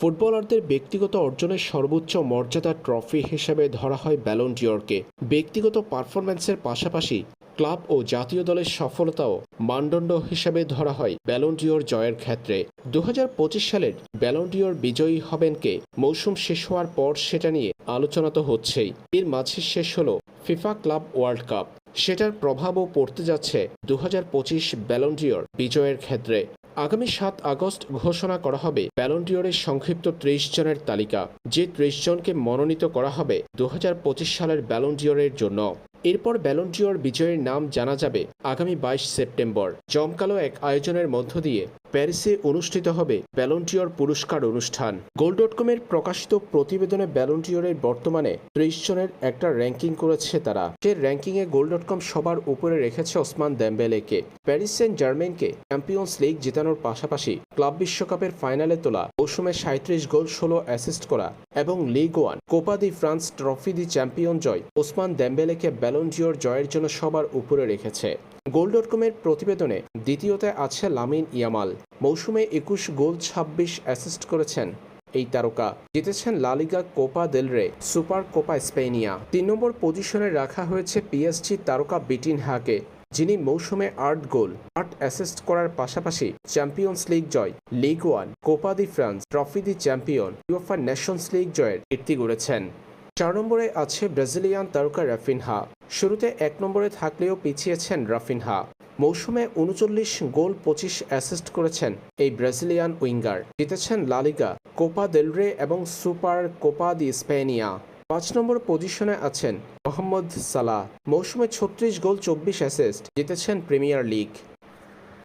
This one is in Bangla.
ফুটবলারদের ব্যক্তিগত অর্জনের সর্বোচ্চ মর্যাদা ট্রফি হিসেবে ধরা হয় ব্যালন ডিওরকে ব্যক্তিগত পারফরম্যান্সের পাশাপাশি ক্লাব ও জাতীয় দলের সফলতাও মানদণ্ড হিসেবে ধরা হয় ব্যালন ডিওর জয়ের ক্ষেত্রে। দু হাজার পঁচিশ সালের ব্যালন ডিওর বিজয়ী হবেন কে? মৌসুম শেষ হওয়ার পর সেটা নিয়ে আলোচনা তো হচ্ছেই। এর মাঝে শেষ হলো ফিফা ক্লাব ওয়ার্ল্ড কাপ। সেটার প্রভাবও পড়তে যাচ্ছে দু ব্যালন ডিওর বিজয়ের ক্ষেত্রে। আগামী সাত আগস্ট ঘোষণা করা হবে প্যালন্টিয়রের সংক্ষিপ্ত ত্রিশ জনের তালিকা, যে ত্রিশ জনকে মনোনীত করা হবে দু হাজার পঁচিশ সালের ব্যালন্টিয়রের জন্য। এরপর ব্যালন্টিয়র বিজয়ের নাম জানা যাবে আগামী বাইশ সেপ্টেম্বর। জমকালো এক আয়োজনের মধ্য দিয়ে প্যারিসে অনুষ্ঠিত হবে ব্যালন্টিয়র পুরস্কার অনুষ্ঠান। গোল ডট কমের প্রকাশিত প্রতিবেদনে ব্যালন্টিয়রের বর্তমানে ত্রিশ জনের একটা র্যাঙ্কিং করেছে তারা। সে র্যাঙ্কিংয়ে গোল ডট কম সবার উপরে রেখেছে ওসমান দেম্বেলেকে। প্যারিস সেন্ট জার্মেনকে চ্যাম্পিয়ন্স লিগ জেতানোর পাশাপাশি ক্লাব বিশ্বকাপের ফাইনালে তোলা মৌসুমে সাঁত্রিশ গোল, ষোলো অ্যাসিস্ট করা এবং league one, Coupe de France trophy de champion জয় ওসমান দেম্বেলেকে ব্যালন্টিয়র জয়ের জন্য সবার উপরে রেখেছে। গোল ডট কমের প্রতিবেদনে দ্বিতীয়তে আছে লামিন ইয়ামাল। মৌসুমে একুশ গোল, ছাব্বিশ অ্যাসিস্ট করেছেন এই তারকা। জিতেছেন La Liga Copa del Rey super Copa España. তিন নম্বর পজিশনে রাখা হয়েছে পিএসজি তারকা বিটিন হাকে, যিনি মৌসুমে আট গোল, আট অ্যাসিস্ট করার পাশাপাশি চ্যাম্পিয়ন্স লিগ জয়, league one, Coupe de France, trophy de champion, UEFA nations league জয়ের কীর্তি গড়েছেন। চার নম্বরে আছে ব্রাজিলিয়ান তারকা রাফিনহা। শুরুতে এক নম্বরে থাকলেও পিছিয়েছেন রাফিনহা। মৌসুমে উনচল্লিশ গোল, পঁচিশ অ্যাসিস্ট করেছেন এই ব্রাজিলিয়ান উইঙ্গার। জিতেছেন La Liga Copa del Rey এবং সুপার কোপা দি স্পেনিয়া। পাঁচ নম্বর পজিশনে আছেন মোহাম্মদ সালাহ। মৌসুমে ছত্রিশ গোল, চব্বিশ অ্যাসিস্ট। জিতেছেন প্রিমিয়ার লিগ।